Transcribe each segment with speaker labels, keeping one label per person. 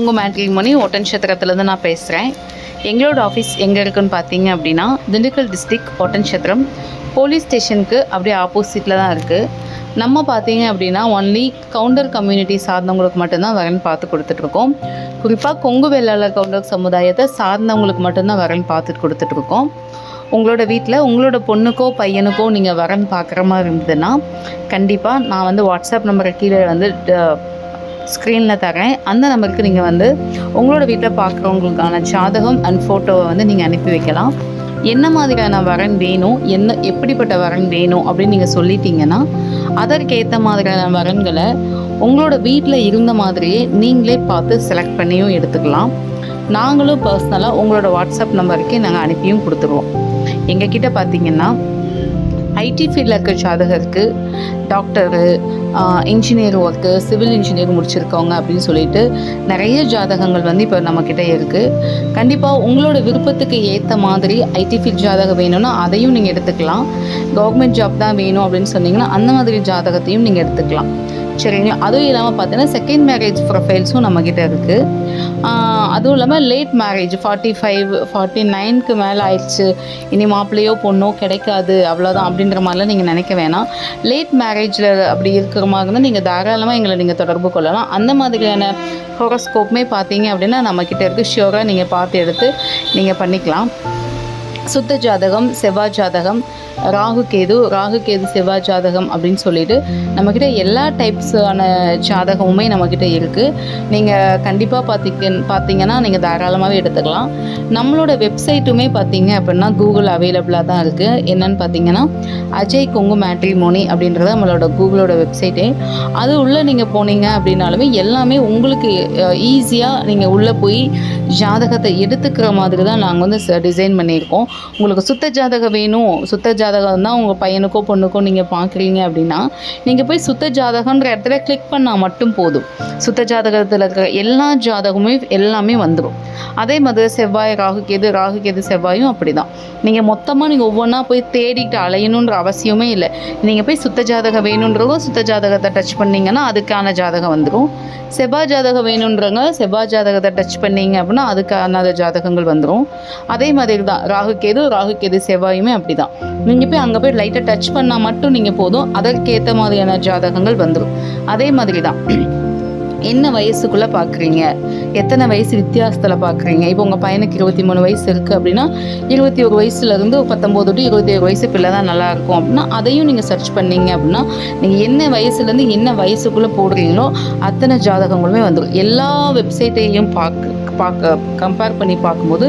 Speaker 1: உங்கள் மேட்ரிமோனி ஒட்டன்சத்திரத்துலேருந்து நான் பேசுகிறேன் எங்களோட ஆஃபீஸ் எங்கே இருக்குன்னு பார்த்தீங்க அப்படின்னா Dindigul district Oddanchatram police ஸ்டேஷனுக்கு அப்படியே ஆப்போசிட்டில் தான் இருக்குது நம்ம பார்த்தீங்க அப்படின்னா ஒன்லி கவுண்டர் கம்யூனிட்டி சார்ந்தவங்களுக்கு மட்டும்தான் வரன் பார்த்து கொடுத்துட்ருக்கோம் குறிப்பாக கொங்கு வேளாளர் கவுண்டர் சமுதாயத்தை சார்ந்தவங்களுக்கு மட்டும்தான் வரன் பார்த்துட்டு கொடுத்துட்ருக்கோம் உங்களோட வீட்டில் உங்களோட பொண்ணுக்கோ பையனுக்கோ நீங்கள் வரன் பார்க்குற மாதிரி இருந்ததுன்னா கண்டிப்பாக நான் வந்து வாட்ஸ்அப் நம்பரை கீழே வந்து ஸ்க்ரீனில் தரேன். அந்த நம்பருக்கு நீங்கள் வந்து உங்களோட வீட்டில் பார்க்குறவங்களுக்கான ஜாதகம் அண்ட் ஃபோட்டோவை வந்து நீங்கள் அனுப்பி வைக்கலாம். என்ன மாதிரியான வரன் வேணும்? என்ன எப்படிப்பட்ட வரன் வேணும்? அப்படின்னு நீங்கள் சொல்லிட்டீங்கன்னா அதற்கேற்ற மாதிரியான வரன்களை உங்களோட வீட்டில் இருந்த மாதிரியே நீங்களே பார்த்து செலக்ட் பண்ணியும் எடுத்துக்கலாம். நாங்களும் பர்சனலாக உங்களோட வாட்ஸ்அப் நம்பருக்கு நாங்கள் அனுப்பியும் கொடுத்துருவோம். எங்ககிட்ட பார்த்தீங்கன்னா ஐடி ஃபீல்டில் இருக்கிற ஜாதகருக்கு doctor engineer work civil engineer முடிச்சிருக்கவங்க அப்படின்னு சொல்லிட்டு நிறைய ஜாதகங்கள் வந்து இப்போ நம்மக்கிட்ட இருக்குது கண்டிப்பாக உங்களோட விருப்பத்துக்கு ஏற்ற மாதிரி ஐடி ஃபீல்ட் ஜாதகம் வேணும்னா அதையும் நீங்கள் எடுத்துக்கலாம். கவர்மெண்ட் ஜாப் தான் வேணும் அப்படின்னு சொன்னீங்கன்னா அந்த மாதிரி ஜாதகத்தையும் நீங்கள் எடுத்துக்கலாம். சரிங்களா அதுவும் இல்லாமல் பார்த்தீங்கன்னா செகண்ட் மேரேஜ் ப்ரொஃபைல்ஸும் நம்மக்கிட்ட இருக்குது அதுவும் இல்லாமல் late marriage forty five forty நைனுக்கு மேலே ஆயிடுச்சு. இனி மாப்பிள்ளையோ பொண்ணோ கிடைக்காது அவ்வளோதான் அப்படின்ற மாதிரிலாம் நீங்கள் நினைக்க வேணாம். லேட் மேரேஜில் அப்படி இருக்கிற மாதிரி இருந்தால் நீங்கள் தாராளமாக எங்களை நீங்கள் தொடர்பு கொள்ளலாம். அந்த மாதிரியான ஹோரோஸ்கோப்புமே பார்த்தீங்க அப்படின்னா நம்மக்கிட்ட இருக்குது ஷியோராக நீங்கள் பார்த்து எடுத்து நீங்கள் பண்ணிக்கலாம். சுத்த ஜாதகம் செவ்வாய் ஜாதகம் ராகு கேது ராகு கேது செவ்வாய் ஜாதகம் அப்படின்னு சொல்லிட்டு நம்மக்கிட்ட எல்லா டைப்ஸான ஜாதகமுமே நம்மக்கிட்ட இருக்குது நீங்கள் கண்டிப்பாக பார்த்திக்க பார்த்தீங்கன்னா நீங்கள் தாராளமாகவே எடுத்துக்கலாம். நம்மளோட வெப்சைட்டுமே பார்த்தீங்க அப்படின்னா கூகுள் அவைலபிளாக தான் இருக்குது என்னன்னு பார்த்தீங்கன்னா அஜய் கொங்கு மேட்ரிமோனி அப்படின்றது நம்மளோட கூகுளோட வெப்சைட்டே அது உள்ளே நீங்கள் போனீங்க அப்படின்னாலுமே எல்லாமே உங்களுக்கு ஈஸியாக நீங்கள் உள்ளே போய் ஜாதகத்தை எடுத்துக்கிற மாதிரி தான் நாங்கள் வந்து டிசைன் பண்ணியிருக்கோம். உங்களுக்கு சுத்த ஜாதகம் வேணும். சுத்த ஜாதகம் தான் உங்கள் பையனுக்கோ பொண்ணுக்கோ நீங்கள் பார்க்குறீங்க அப்படின்னா நீங்கள் போய் சுத்த ஜாதகன்ற இடத்துல கிளிக் பண்ணால் மட்டும் போதும். சுத்த ஜாதகத்தில் இருக்கிற எல்லா ஜாதகமுமே எல்லாமே வந்துடும் அதே மாதிரி செவ்வாய் ராகு கேது ராகு கேது செவ்வாயும் அப்படி தான் நீங்கள் மொத்தமாக நீங்கள் ஒவ்வொன்றா போய் தேடிக்கிட்டு அலையணுன்ற அவசியமே இல்லை. நீங்கள் போய் சுத்த ஜாதகம் வேணுன்றவங்க சுத்த ஜாதகத்தை டச் பண்ணிங்கன்னா அதுக்கான ஜாதகம் வந்துடும் செவ்வாய் ஜாதகம் வேணுன்றவங்க செவ்வாய் ஜாதகத்தை டச் பண்ணீங்க அப்படின்னா அதுக்கான ஜாதகங்கள் வந்துடும் அதே மாதிரி தான் ராகு கேது ராகு கேது செவ்வாயுமே அப்படி தான் நீங்கள் போய் அங்கே போய் லைட்டாக டச் பண்ணால் மட்டும் நீங்கள் போதும். அதற்கேற்ற மாதிரியான ஜாதகங்கள் வந்துடும் அதே மாதிரி தான். என்ன வயசுக்குள்ளே பார்க்குறீங்க எத்தனை வயசு வித்தியாசத்தில் பார்க்குறீங்க இப்போ உங்கள் பையனுக்கு இருபத்தி மூணு வயசு இருக்குது அப்படின்னா இருபத்தி ஒரு வயசுலேருந்து பத்தொம்போது டு இருபத்தி ஏழு வயசு பிள்ளை தான் நல்லாயிருக்கும் அப்படின்னா அதையும் நீங்கள் சர்ச் பண்ணீங்க அப்படின்னா நீங்கள் என்ன வயசுலேருந்து என்ன வயசுக்குள்ளே போடுறீங்களோ அத்தனை ஜாதகங்களுமே வந்துடும் எல்லா வெப்சைட்டையும் பார்க்க பார்க்க கம்பேர் பண்ணி பார்க்கும்போது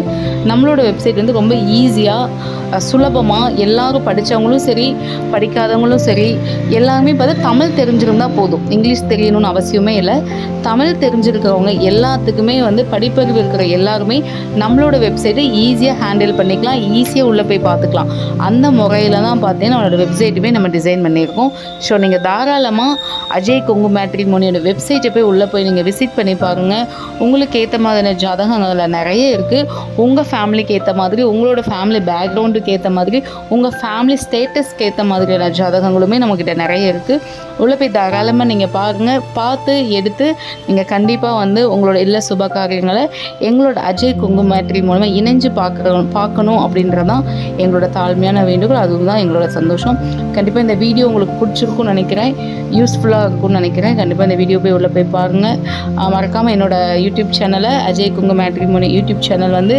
Speaker 1: நம்மளோட வெப்சைட் வந்து ரொம்ப ஈஸியாக சுலபமாக எல்லாரும் படித்தவங்களும் சரி படிக்காதவங்களும் சரி எல்லாருமே பார்த்தா தமிழ் தெரிஞ்சிருந்தால் போதும். இங்கிலீஷ் தெரியணும்னு அவசியமே இல்லை. தமிழ் தெரிஞ்சிருக்கிறவங்க எல்லாத்துக்குமே வந்து படிப்பறிவு இருக்கிற எல்லாருமே நம்மளோட வெப்சைட்டை ஈஸியாக ஹேண்டில் பண்ணிக்கலாம் ஈஸியாக உள்ளே போய் பார்த்துக்கலாம். அந்த முறையில் தான் பார்த்தீங்கன்னா நம்மளோட வெப்சைட்டுமே நம்ம டிசைன் பண்ணியிருக்கோம். ஸோ நீங்கள் தாராளமாக அஜய் கொங்கு மேட்ரிமோனியோட வெப்சைட்டை போய் உள்ளே போய் நீங்கள் விசிட் பண்ணி பாருங்கள் உங்களுக்கு ஏற்ற மாதிரியான ஜாதகம் அதில் நிறைய இருக்குது உங்கள் ஃபேமிலிக்கு ஏற்ற மாதிரி உங்களோட ஃபேமிலி பேக்ரவுண்டுக்கு ஏற்ற மாதிரி உங்கள் ஃபேமிலி ஸ்டேட்டஸ்க்கு ஏற்ற மாதிரியான ஜாதகங்களுமே நம்மக்கிட்ட நிறைய இருக்குது உள்ளே போய் தாராளமாக நீங்கள் பாருங்கள் பார்த்து எடுத்து நீங்கள் கண்டிப்பாக வந்து உங்களோட எல்லா சுப காரியங்களை எங்களோட அஜய் குங்குமேட்ரி மூலமாக இணைஞ்சு பார்க்குறோம் பார்க்கணும் அப்படின்றதான் எங்களோட தாழ்மையான வேண்டுகோள். அதுவும் தான் எங்களோட சந்தோஷம். கண்டிப்பாக இந்த வீடியோ உங்களுக்கு பிடிச்சிருக்கும்னு நினைக்கிறேன். யூஸ்ஃபுல்லாக இருக்கும்னு நினைக்கிறேன். கண்டிப்பாக இந்த வீடியோ போய் உள்ளே போய் பாருங்கள் மறக்காமல் என்னோடய யூடியூப் சேனலை அஜய் குங்கு மேட்ரிமோனி யூடியூப் சேனல் வந்து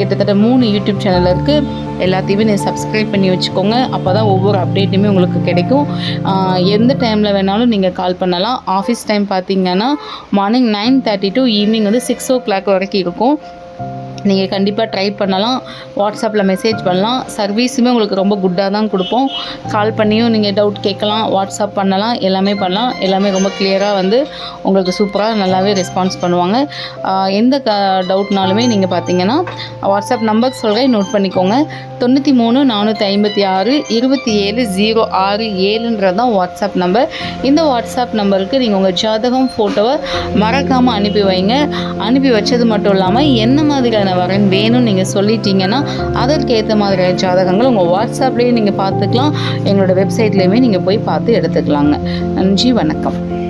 Speaker 1: கிட்டத்தட்ட மூணு யூடியூப் சேனல் இருக்குது எல்லாத்தையுமே நீங்கள் சப்ஸ்கிரைப் பண்ணி வச்சுக்கோங்க. அப்போ தான் ஒவ்வொரு அப்டேட்டுமே உங்களுக்கு கிடைக்கும். எந்த டைமில் வேணாலும் நீங்கள் கால் பண்ணலாம். ஆஃபீஸ் டைம் பார்த்தீங்கன்னா morning nine thirty to evening வந்து சிக்ஸ் ஓ கிளாக் வரைக்கும் இருக்கும். நீங்கள் கண்டிப்பாக ட்ரை பண்ணலாம். வாட்ஸ்அப்பில் மெசேஜ் பண்ணலாம். சர்வீஸுமே உங்களுக்கு ரொம்ப குட்டாக தான் கொடுப்போம். கால் பண்ணியும் நீங்கள் டவுட் கேட்கலாம். வாட்ஸ்அப் பண்ணலாம். எல்லாமே பண்ணலாம். எல்லாமே ரொம்ப கிளியராக வந்து உங்களுக்கு சூப்பராக நல்லாவே ரெஸ்பான்ஸ் பண்ணுவாங்க. எந்த க டவுட்னாலுமே நீங்கள் பார்த்தீங்கன்னா வாட்ஸ்அப் நம்பர் சொல்கிறேன் நோட் பண்ணிக்கோங்க. தொண்ணூற்றி மூணு நானூற்றி ஐம்பத்தி ஆறு இருபத்தி ஏழு ஜீரோ ஆறு ஏழுன்றது தான் வாட்ஸ்அப் நம்பர் இந்த வாட்ஸ்அப் நம்பருக்கு நீங்கள் உங்கள் ஜாதகம் ஃபோட்டோவை மறக்காமல் அனுப்பி வைங்க. அனுப்பி வச்சது மட்டும் இல்லாமல் என்ன மாதிரியான வரன் வேணும்னு நீங்கள் சொல்லிட்டீங்கன்னா அதற்கேற்ற மாதிரியான ஜாதகங்கள் உங்கள் வாட்ஸ்அப்லேயே நீங்கள் பார்த்துக்கலாம். எங்களோட வெப்சைட்லேயுமே நீங்கள் போய் பார்த்து எடுத்துக்கலாங்க. நன்றி வணக்கம்.